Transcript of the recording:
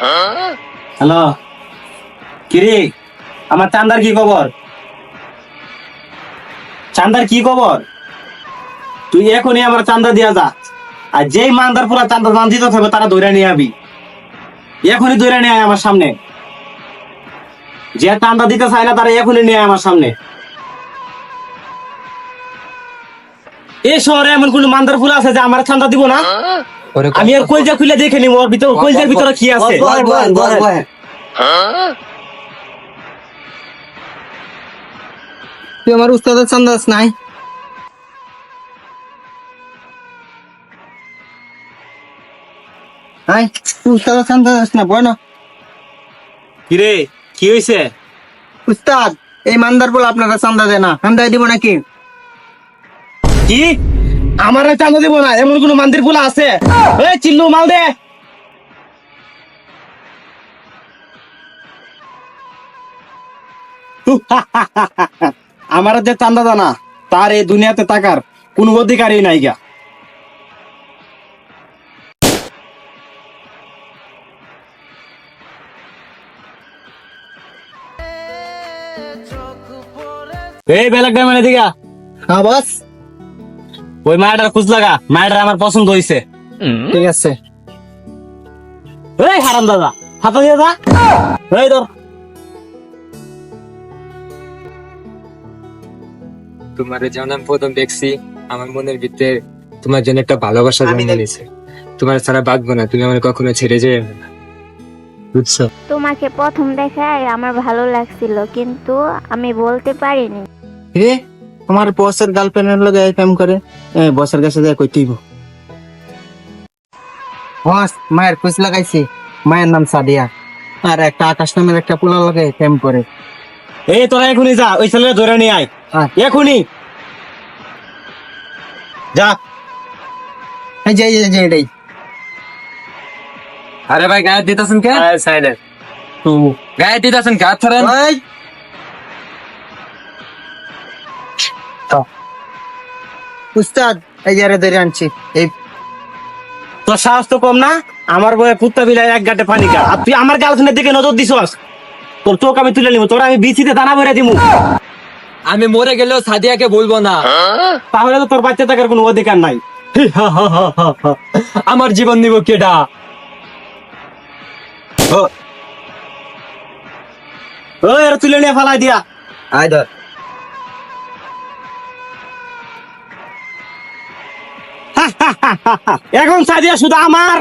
Hello, কিরে? আমার চান্দার কি খবর? চান্দার কি খবর? তুই এখনই আমার চান্দা দিয়া যা। আর যেই মান্দার পুরা চান্দা দান দিতে থাকবে, তারা ধরে নিয়ে আবি। এখনই ধরে নিয়ে আয় আমার সামনে। যে চান্দা দিতে চাই না তারা এখনই নিয়ে আমার সামনে। এই শহরে এমন কোন মান্দার ফুল আছে যে আমার চান্দা দিব না? আমি আর কলজা খুলে দেখে নিব ওর ভিতর কলজার ভিতরে কি আছে। তুই আমার উস্তাদের সন্দেশ নাই? হাই উস্তাদের সন্দেশ না বয় না। কিরে কি হইছে? উস্তাদ এই মান্দার বলে আপনারা চান্দা দেয় না আমি দিব নাকি? কি? আমার চাঁদা দিব না এমন কোন মন্দির ফুলা আছে? চিল্লু মাল দে। আমার যে চান্দা দানা তার এই দুনিয়াতে টাকার কোন অধিকারই নাই গা। এই বেলাক ডামের দিকা হ্যাঁ বস। ওই মায়াটার খোঁজ লাগা মায়াটার আমার পছন্দ হইছে। ঠিক আছে। এই হারাম দাদা হাতা দিয়ে দা। এই ধর। তোমার যেমন আমি প্রথম দেখছি আমার মনের ভিতরে তোমার জন্য একটা ভালোবাসা জন্ম নিয়েছে। তোমার ছাড়া বাঁচবো না তুমি আমার কখনো ছেড়ে যেও না। বুঝছ? তোমাকে প্রথম দেখায় আমার ভালো লাগছিল কিন্তু আমি বলতে পারিনি। তোমার বসের গার্লফ্রেন্ডের লগে প্রেম করে বসের কাছে যায় কই বস মায়ের খুশ লাগাইছি মায়ের নাম সাদিয়া। আর একটা আকাশ নামের একটা পোলা লগে প্রেম করে। এই তোরা এখনই যা ওই ছেলেটা ধরে নিয়ে আয়। এখনই যা। এই যে এই যে, এটাই। আরে ভাই গায়ে দিতেছেন কে? সাইডে গায়ে দিতেছেন কে? হাত ধরেন। উস্তাদ এই ধরে আনছি। এই তোর সাহস তো কম না? আমার বয়ে বিলাই এক গাটে পানি খা। আর তুই আমার গার্লফ্রেন্ডের দিকে নজর দিছস? তোর চোখ আমি তুলে নিব তোর আমি বিচিতে দানা ভরে দিমু। আমি মরে গেলেও সাদিয়াকে বলব না। তাহলে তো তোর বাচ্চা থাকার কোনো অধিকার নাই। আমার জীবন নিব কেডা? ও এর তুলে নিয়ে ফালাই দিয়া। আয় ধর। এখন সাদিয়া শুধু আমার